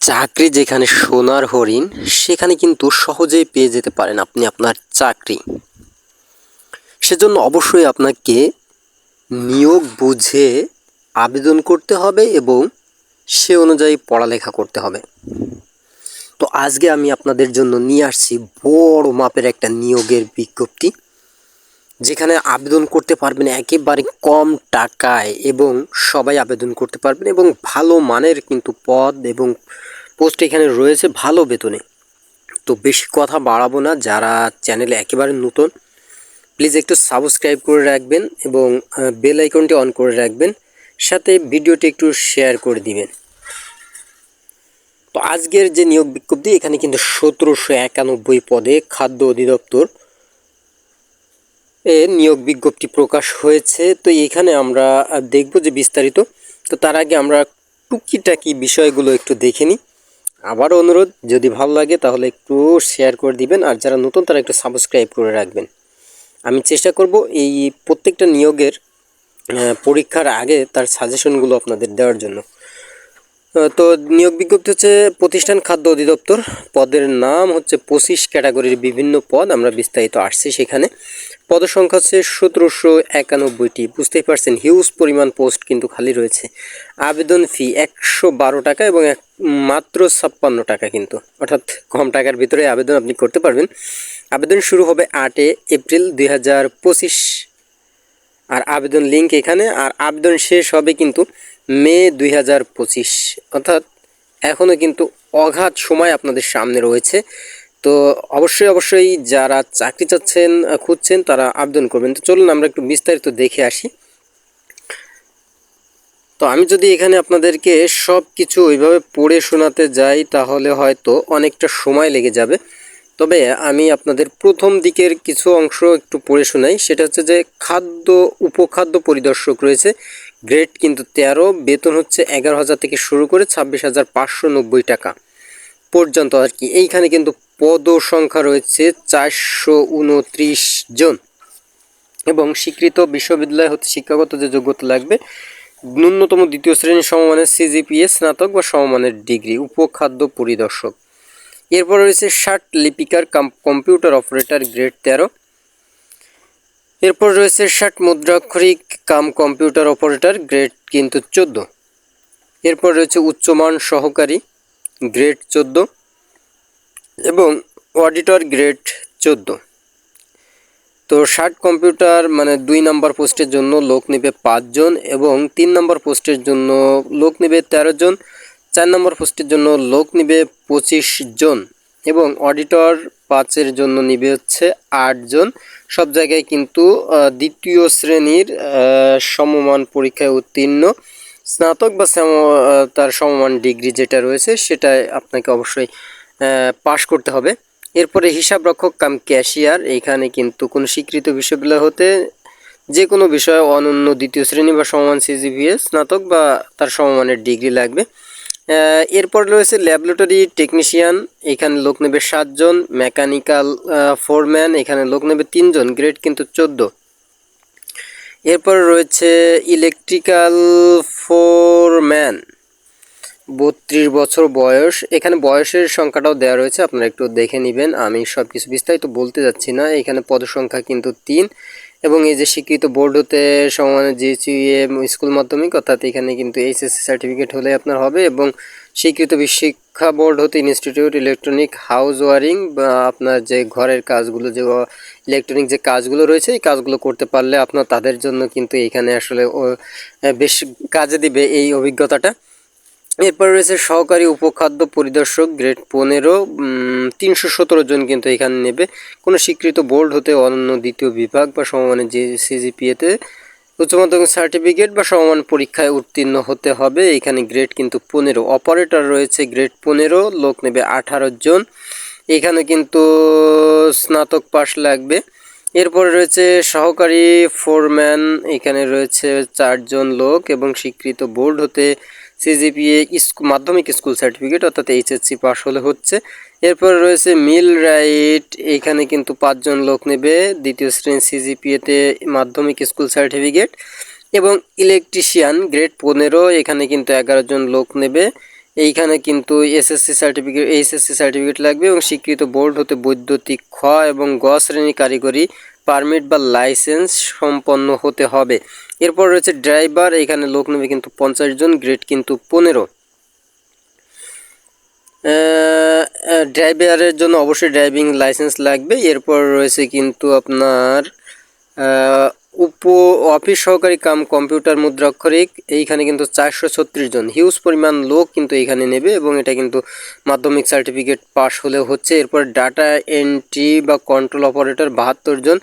চাকরি যেখানে সোনার হরিণ, সেখানে কিন্তু সহজেই পেয়ে যেতে পারেন আপনি আপনার চাকরি। সেজন্য অবশ্যই আপনাকে নিয়োগ বুঝে আবেদন করতে হবে এবং সে অনুযায়ী পড়ালেখা করতে হবে। তো আজকে আমি আপনাদের জন্য নিয়ে আসছি বড় মাপের একটা নিয়োগের বিজ্ঞপ্তি, যেখানে আবেদন করতে পারবেন একেবারে কম টাকায় এবং সবাই আবেদন করতে পারবেন এবং ভালো মানের কিন্তু পদ এবং পোস্ট এখানে রয়েছে ভালো বেতনে। তো বেশি কথা বাড়াবো না, যারা চ্যানেলে একেবারে নতুন, প্লিজ একটু সাবস্ক্রাইব করে রাখবেন এবং বেল আইকনটি অন করে রাখবেন, সাথে ভিডিওটি একটু শেয়ার করে দিবেন। তো আজকের যে নিয়োগ বিজ্ঞপ্তি, এখানে কিন্তু সতেরোশো একানব্বই পদে খাদ্য অধিদপ্তর এ নিয়োগ বিজ্ঞপ্তি প্রকাশ হয়েছে। তো এখানে আমরা দেখব যে বিস্তারিত। তো তার আগে আমরা টুকিটাকি বিষয়গুলো একটু দেখে নিই। আবারও অনুরোধ, যদি ভালো লাগে তাহলে একটু শেয়ার করে দিবেন আর যারা নতুন তারা একটু সাবস্ক্রাইব করে রাখবেন। আমি চেষ্টা করব এই প্রত্যেকটা নিয়োগের পরীক্ষার আগে তার সাজেশনগুলো আপনাদের দেওয়ার জন্য। তো নিয়োগ বিজ্ঞপ্তি হচ্ছে প্রতিষ্ঠান খাদ্য অধিদপ্তর। পদের নাম হচ্ছে পঁচিশ ক্যাটাগরির বিভিন্ন পদ, আমরা বিস্তারিত আসছি সেখানে। পদ সংখ্যা হচ্ছে সতেরোশো একানব্বইটি। বুঝতেই পারছেন হিউজ পরিমাণ পোস্ট কিন্তু খালি রয়েছে। আবেদন ফি একশো বারো টাকা এবং এক, মাত্র ছাপ্পান্ন টাকা কিন্তু। অর্থাৎ কম টাকার ভিতরে আবেদন আপনি করতে পারবেন। আবেদন শুরু হবে আটে এপ্রিল দুই হাজার পঁচিশ। আর আবেদন লিঙ্ক এখানে। আর আবেদন শেষ হবে কিন্তু মে দুই হাজার পঁচিশ। অর্থাৎ এখনও কিন্তু অগাধ সময় আপনাদের সামনে রয়েছে। তো অবশ্যই অবশ্যই যারা চাকরি চাচ্ছেন খুঁজছেন, তারা আবেদন করবেন। তো চলুন আমরা একটু বিস্তারিত দেখে আসি। তো আমি যদি এখানে আপনাদেরকে সব কিছু ওইভাবে পড়ে শোনাতে যাই, তাহলে হয়তো অনেকটা সময় লেগে যাবে। তবে আমি আপনাদের প্রথম দিকের কিছু অংশ একটু পড়ে শোনাই। সেটা হচ্ছে যে খাদ্য, উপখাদ্য পরিদর্শক রয়েছে। গ্রেড কিন্তু তেরো, বেতন হচ্ছে এগারো হাজার থেকে শুরু করে ছাব্বিশ হাজার পাঁচশো নব্বই টাকা পর্যন্ত আর কি। এইখানে কিন্তু পদ সংখ্যা রয়েছে চারশো উনত্রিশ জন এবং স্বীকৃত বিশ্ববিদ্যালয় হতে শিক্ষাগত যে যোগ্যতা লাগবে, ন্যূনতম দ্বিতীয় শ্রেণির সমমানের সিজিপিএ, স্নাতক বা সমমানের ডিগ্রি, উপখাদ্য পরিদর্শক। এরপর রয়েছে ষাট লিপিকার কম্পিউটার অপারেটর গ্রেড তেরো। এরপর রয়েছে ষাট মুদ্রাক্ষরিক কাম কম্পিউটার অপারেটর গ্রেড কিন্তু চোদ্দ। এরপর রয়েছে উচ্চমান সহকারী গ্রেড চোদ্দ এবং অডিটর গ্রেড চোদ্দ। তো ষাট কম্পিউটার মানে দুই নম্বর পোস্টের জন্য লোক নেবে পাঁচজন এবং তিন নম্বর পোস্টের জন্য লোক নেবে তেরো জন, চার নম্বর পোস্টের জন্য লোক নিবে পঁচিশ জন এবং অডিটর পাঁচের জন্য নিবে হচ্ছে আটজন সব জায়গায় কিন্তু দ্বিতীয় শ্রেণির সমমান পরীক্ষায় উত্তীর্ণ। স্নাতক বা তার সমমান ডিগ্রি যেটা রয়েছে সেটা আপনাকে অবশ্যই পাশ করতে হবে। এরপরে হিসাব রক্ষক কাম ক্যাশিয়ার, এখানে কিন্তু কোনো স্বীকৃত বিশ্ববিদ্যালয় হতে যে কোনো বিষয়ে অনন্য দ্বিতীয় শ্রেণি বা সমমান সিজিভিএস, স্নাতক বা তার সমমানের ডিগ্রি লাগবে। এরপর রয়েছে ল্যাবরেটরি টেকনিশিয়ান, এখানে লোক নেবে সাতজন, মেকানিক্যাল ফোরম্যান, এখানে লোক নেবে তিনজন, গ্রেড কিন্তু চোদ্দ। এরপর রয়েছে ইলেকট্রিক্যাল ফোরম্যান, বত্রিশ বছর বয়স। এখানে বয়সের সংখ্যাটাও দেওয়া রয়েছে, আপনারা একটু দেখে নেবেন। আমি সব কিছু বিস্তারিত বলতে যাচ্ছি না, এখানে পদসংখ্যা কিন্তু তিন। এবং এই যে স্বীকৃত বোর্ড হতে সমানের জিএসইএম স্কুল মাধ্যমিক, অর্থাৎ এখানে কিন্তু এইচএসসি সার্টিফিকেট হলে আপনার হবে এবং স্বীকৃত শিক্ষা বোর্ড হতে ইনস্টিটিউট ইলেকট্রনিক হাউস ওয়ারিং বা আপনার যে ঘরের কাজগুলো, যে ইলেকট্রনিক যে কাজগুলো রয়েছে, এই কাজগুলো করতে পারলে আপনার তাদের জন্য কিন্তু এখানে আসলে বেশ কাজে দিবে এই অভিজ্ঞতাটা। এরপর রয়েছে সহকারী উপখাদ্য পরিদর্শক গ্রেড পনেরো তিনশো সতেরো জন কিন্তু এখানে নেবে। কোনো স্বীকৃত বোর্ড হতে অনন্য দ্বিতীয় বিভাগ বা সমমানের যে সিজিপিএতে উচ্চ মাধ্যমিক সার্টিফিকেট বা সমমান পরীক্ষায় উত্তীর্ণ হতে হবে। এখানে গ্রেড কিন্তু পনেরো। অপারেটর রয়েছে গ্রেড পনেরো, লোক নেবে আঠারো জন। এখানে কিন্তু স্নাতক পাশ লাগবে। এরপরে রয়েছে সহকারী ফোরম্যান। এখানে রয়েছে চারজন লোক এবং স্বীকৃত বোর্ড হতে সিজিপিএ মাধ্যমিক স্কুল সার্টিফিকেট, অর্থাৎ এইচএসসি পাস হলে হচ্ছে। এরপর রয়েছে মিল রাইট এখানে কিন্তু পাঁচজন লোক নেবে। দ্বিতীয় শ্রেণি সিজিপিএতে মাধ্যমিক স্কুল সার্টিফিকেট। এবং ইলেকট্রিশিয়ান, গ্রেড পনেরো, এখানে কিন্তু এগারো জন লোক নেবে। এইখানে কিন্তু এসএসসি সার্টিফিকেট এইচএসসি সার্টিফিকেট লাগবে এবং স্বীকৃত বোর্ড হতে বৈদ্যুতিক খ এবং গ শ্রেণি কারিগরি পারমিট বা লাইসেন্স সম্পন্ন হতে হবে। এরপর রয়েছে ড্রাইভার, এখানে লোক নেবে কিন্তু পঞ্চাশ জন, গ্রেড কিন্তু পনেরো। ড্রাইভারের জন্য অবশ্যই ড্রাইভিং লাইসেন্স লাগবে। এরপর রয়েছে কিন্তু আপনার উপ অফিস সহকারী কাম কম্পিউটার মুদ্রাক্ষরিক, এইখানে কিন্তু চারশো ছত্রিশ জন। হিউজ পরিমাণ লোক কিন্তু এইখানে নেবে এবং এটা কিন্তু মাধ্যমিক সার্টিফিকেট পাস হলে হচ্ছে। এরপর ডাটা এন্ট্রি বা কন্ট্রোল অপারেটর বাহাত্তর জন।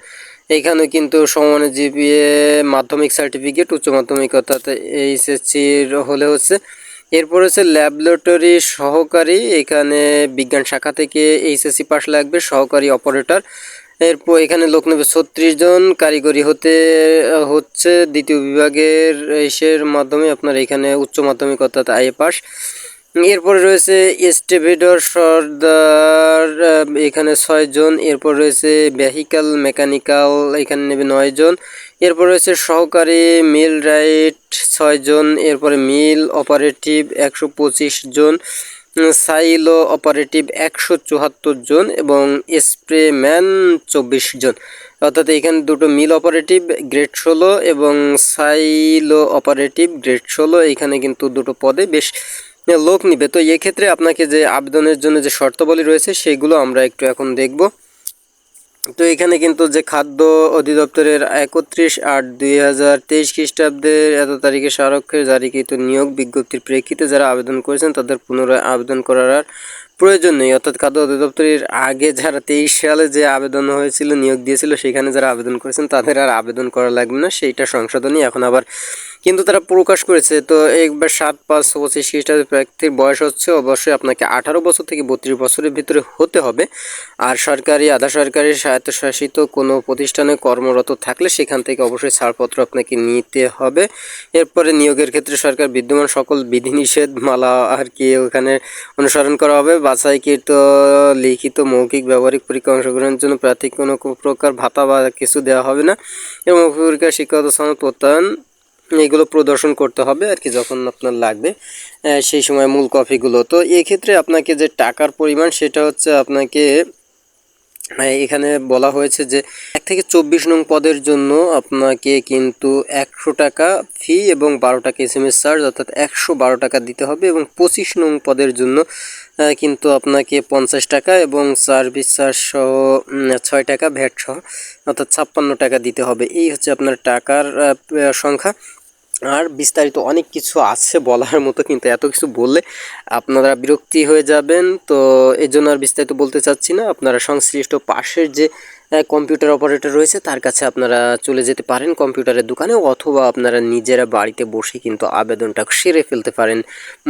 এইখানে কিন্তু সমানে জিপিএ মাধ্যমিক সার্টিফিকেট, উচ্চ মাধ্যমিক অর্থাৎ এইচএসসির হলে হচ্ছে। এরপর হচ্ছে ল্যাবরেটরি সহকারী, এখানে বিজ্ঞান শাখা থেকে এইচএসসি পাস লাগবে, সহকারী অপারেটর। এরপর এখানে লোক নেবে ছত্রিশ জন, কারিগরি হতে, হচ্ছে দ্বিতীয় বিভাগের এসের মাধ্যমে আপনার এখানে উচ্চ মাধ্যমিক অর্থাৎ আইএ পাস এরপরে রয়েছে এস্টেভেডর, সর্দার এখানে ছয় জন। এরপর রয়েছে ভেহিক্যাল, মেকানিক্যাল, এখানে নেবে নয় জন। এরপর রয়েছে সহকারী, মিল রাইট ছয় জন। এরপরে মিল অপারেটিভ একশো পঁচিশ জন। সাইলো অপারেটিভ একশো চুয়াত্তর জন এবং স্প্রে ম্যান চব্বিশ জন। অর্থাৎ এখানে দুটো মিল অপারেটিভ, গ্রেড ষোলো এবং সাইলো অপারেটিভ, গ্রেড ষোলো। এখানে কিন্তু দুটো পদে বেশ লোক নিবে। তো এক্ষেত্রে আপনাকে যে আবেদনের জন্য যে শর্তাবলী রয়েছে, সেগুলো আমরা একটু এখন দেখব। তো এখানে কিন্তু যে খাদ্য অধিদপ্তরের একত্রিশ আট দুই হাজার তেইশ খ্রিস্টাব্দের এত তারিখে স্মারকের জারিকৃত নিয়োগ বিজ্ঞপ্তির প্রেক্ষিতে যারা আবেদন করেছেন, তাদের পুনরায় আবেদন করার আর প্রয়োজন নেই। অর্থাৎ খাদ্য অধিদপ্তরের আগে যারা তেইশ সালে যে আবেদন হয়েছিল, নিয়োগ দিয়েছিল, সেখানে যারা আবেদন করেছেন, তাদের আর আবেদন করা লাগবে না। সেইটা সংশোধনী এখন আবার কিন্তু তারা প্রকাশ করেছে, তো একবার সাত, পাঁচ, পঁচিশ খ্রিস্টাব্দের প্রার্থীর বয়স হচ্ছে অবশ্যই আপনাকে আঠারো বছর থেকে বত্রিশ বছরের ভিতরে হতে হবে। আর সরকারি, আধা সরকারি স্বায়ত্তশাসিত কোনো প্রতিষ্ঠানে কর্মরত থাকলে সেখান থেকে অবশ্যই ছাড়পত্র আপনাকে নিতে হবে। এরপরে নিয়োগের ক্ষেত্রে সরকার বিদ্যমান সকল বিধিনিষেধ মালা আর কি ওখানে অনুসরণ করা হবে। বাছাইকৃত, লিখিত, মৌখিক, ব্যবহারিক পরীক্ষা অংশগ্রহণের জন্য প্রার্থী কোনো প্রকার ভাতা বা কিছু দেওয়া হবে না। এবং পরীক্ষা শিক্ষাগত সনদ প্রত্যয়ন এগুলো প্রদর্শন করতে হবে আর কি যখন আপনার লাগবে সেই সময় মূল কপিগুলো। তো এক্ষেত্রে আপনাকে যে টাকার পরিমাণ, সেটা হচ্ছে আপনাকে এখানে বলা হয়েছে যে এক থেকে চব্বিশ নং পদের জন্য আপনাকে কিন্তু একশো টাকা ফি এবং বারো টাকা এস এম এস চার্জ অর্থাৎ একশো বারো টাকা দিতে হবে এবং পঁচিশ নং পদের জন্য কিন্তু আপনাকে পঞ্চাশ টাকা এবং সার্ভিস চার্জ সহ ছয় টাকা ভ্যাট সহ, অর্থাৎ ছাপ্পান্ন টাকা দিতে হবে। এই হচ্ছে আপনার টাকার সংখ্যা। আর বিস্তারিত অনেক কিছু আছে বলার মতো, কিন্তু এত কিছু বললে আপনারা বিরক্তি হয়ে যাবেন। তো এই জন্য আর বিস্তারিত বলতে চাচ্ছি না। আপনারা সংশ্লিষ্ট পাশের যে কম্পিউটার অপারেটর রয়েছে, তার কাছে আপনারা চলে যেতে পারেন কম্পিউটারের দোকানে, অথবা আপনারা নিজেরা বাড়িতে বসে কিন্তু আবেদনটা সেরে ফেলতে পারেন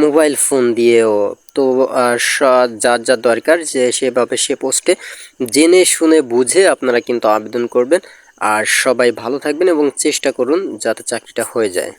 মোবাইল ফোন দিয়েও। তো যার যার দরকার, যে সেভাবে সে পোস্টে জেনে শুনে বুঝে আপনারা কিন্তু আবেদন করবেন। আর সবাই ভালো থাকবেন এবং চেষ্টা করুন যাতে চাকরিটা হয়ে যায়।